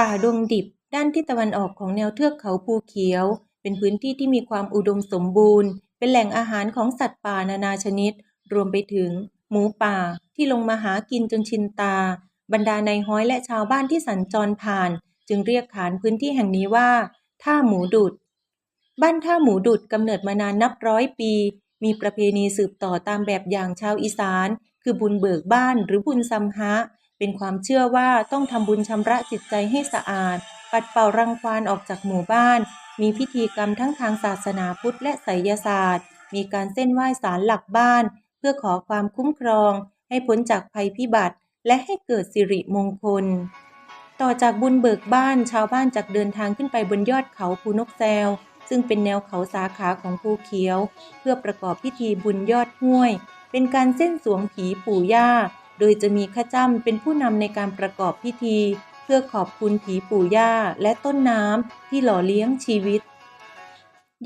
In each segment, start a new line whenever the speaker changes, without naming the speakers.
ป่าดงดิบ ด้านทิศตะวันออกของแนวเทือกเขาภูเขียว เป็นพื้นที่ที่มีความอุดมสมบูรณ์ เป็นแหล่งอาหารของสัตว์ป่านานาชนิด รวมไปถึง หมูป่าที่ลงมาหากินจนชินตา บรรดาในายฮ้อยและชาวบ้านที่สัญจรผ่าน จึงเรียกขานพื้นที่แห่งนี้ว่า ท่าหมูดุด บ้านท่าหมูดุดกำเนิดมานานนับร้อยปี มีประเพณีสืบต่อตามแบบอย่างชาวอีสาน คือบุญเบิกบ้านหรือบุญซัมฮะ เป็นความเชื่อว่าต้องทำบุญชำระจิตใจให้สะอาด ปัดเป่ารังควานออกจากหมู่บ้าน มีพิธีกรรมทั้งทางศาสนาพุทธและไสยศาสตร์ มีการเส้นไหว้ศาลหลักบ้าน เพื่อขอความคุ้มครอง ให้พ้นจากภัยพิบัติ และให้เกิดสิริมงคล ต่อจากบุญเบิกบ้านชาวบ้านจากเดินทางขึ้นไปบนยอดเขาภูนกแซวซึ่งเป็นแนวเขาสาขาของภูเขียว เพื่อประกอบพิธีบุญยอดห้วย เป็นการเส้นสวงผีปู่ย่า โดยจะมีข้าจ้ำเป็นผู้นำในการประกอบพิธี เพื่อขอบคุณผีปู่ย่าและต้นน้ำที่หล่อเลี้ยงชีวิต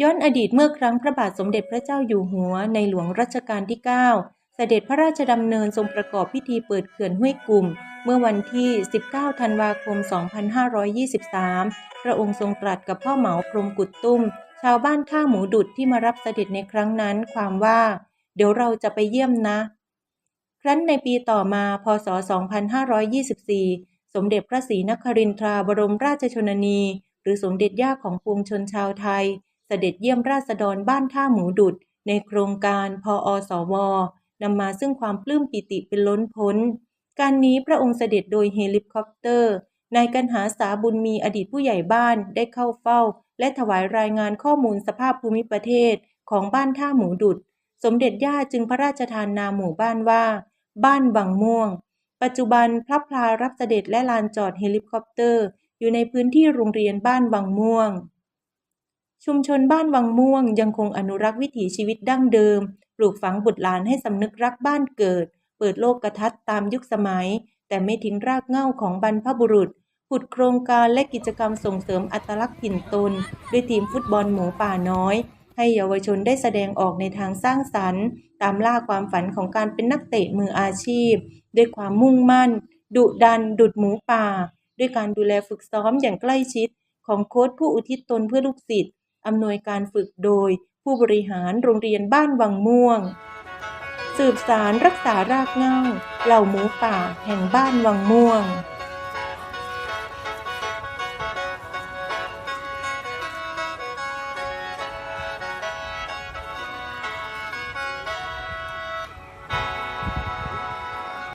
ย้อนอดีตเมื่อครั้งพระบาทสมเด็จพระเจ้าอยู่หัวในหลวงรัชกาลที่ 9 เสด็จพระราชดำเนินทรงประกอบพิธีเปิดเขื่อนห้วยกลุ่ม เมื่อวันที่ 19 ธันวาคม 2523 พระองค์ทรงตรัสกับพ่อเหมาพรมกุดตุ้ม ชาวบ้านท่าหมูดุดที่มารับเสด็จในครั้งนั้นความว่า เดี๋ยวเราจะไปเยี่ยมนะ ครั้นในปีต่อมาพศ 2524 สมเด็จพระศรีนครินทราบรมราชชนนี หรือสมเด็จย่าของปวงชนชาวไทย เสด็จเยี่ยมราษฎรบ้านท่าหมูดุด ในโครงการพออสวนำมาซึ่งความปลื้มปิติเป็นล้นพ้น การนี้พระองค์เสด็จโดยเฮลิคอปเตอร์นายกันหาสาบุญมีอดีตผู้ใหญ่บ้านได้เข้าเฝ้า และถวายรายงานข้อมูลสภาพภูมิประเทศของบ้านท่าหมูดุด สมเด็จย่าจึงพระราชทานนามหมู่บ้านว่า บ้านบางม่วง ปัจจุบันพระพลารับเสด็จและลานจอดเฮลิคอปเตอร์ อยู่ในพื้นที่โรงเรียนบ้านบางม่วง ชุมชนบ้านวังม่วงยังคงอนุรักษ์วิถีชีวิตดั้งเดิม ปลูกฝังบุตรหลานให้สำนึกรักบ้านเกิด เปิดโลกกระทัดตามยุคสมัย แต่ไม่ทิ้งรากเหง้าของบรรพบุรุษผุดโครงการและกิจกรรมส่งเสริมอัตลักษณ์ถิ่นตน ด้วยทีมฟุตบอลหมูป่าน้อย ให้เยาวชนได้แสดงออกในทางสร้างสรรค์ ตามล่าความฝันของการเป็นนักเตะมืออาชีพ ด้วยความมุ่งมั่น ดุดัน ดุดหมูป่า ด้วยการดูแลฝึกซ้อมอย่างใกล้ชิด ของโค้ชผู้อุทิศตนเพื่อลูกศิษย์อำนวยการฝึกโดย ผู้บริหารโรงเรียนบ้านวังม่วง สืบสารรักษารากเหง้าเหล่าหมูป่าแห่งบ้านวังม่วง